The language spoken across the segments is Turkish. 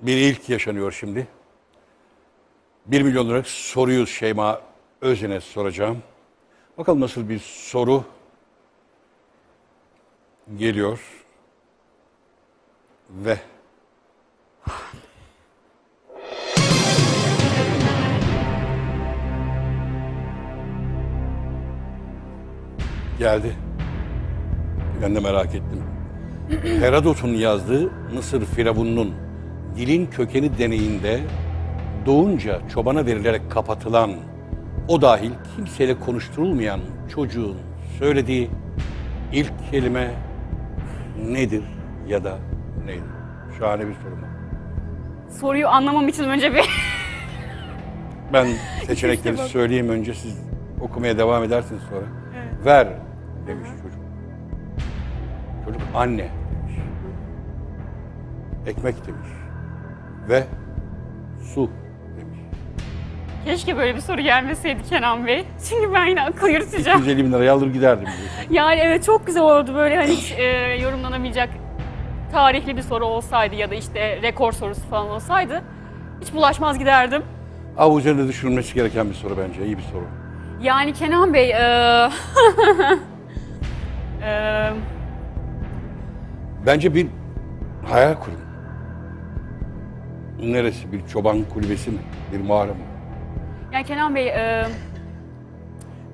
Bir ilk yaşanıyor şimdi. 1 milyon liralık soruyu Şeyma Özen'e soracağım. Bakalım nasıl bir soru geliyor. Ve geldi. Ben de merak ettim. Herodot'un yazdığı Mısır Firavun'un dilin kökeni deneyinde doğunca çobana verilerek kapatılan o dahil kimseyle konuşturulmayan çocuğun söylediği ilk kelime nedir ya da neydi? Şahane bir soru mu? Soruyu anlamam için önce bir Ben seçenekleri bak. söyleyeyim önce siz okumaya devam edersiniz sonra. Ver demiş çocuk. Çocuk anne demiş. Ekmek demiş. Ve su demiş. keşke böyle bir soru gelmeseydi Kenan Bey. Çünkü ben yine akıl yürüteceğim. 250 bin liraya alır giderdim. diyorsun. Yani evet çok güzel oldu böyle hani hiç e, yorumlanamayacak tarihli bir soru olsaydı ya da işte rekor sorusu falan olsaydı hiç bulaşmaz giderdim. Ama üzerinde düşünülmesi gereken bir soru bence. iyi bir soru. Yani Kenan Bey e, e, Bence bir hayal kurun. Neresi? Bir çoban kulübesi mi? Bir mağara mı? yani Kenan Bey e,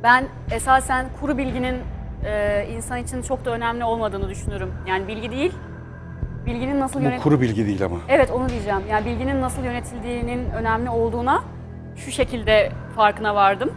ben esasen kuru bilginin e, insan için çok da önemli olmadığını düşünürüm. Yani bilgi değil, bilginin nasıl Bu yönet... kuru bilgi değil ama. Evet onu diyeceğim. Yani bilginin nasıl yönetildiğinin önemli olduğuna şu şekilde farkına vardım.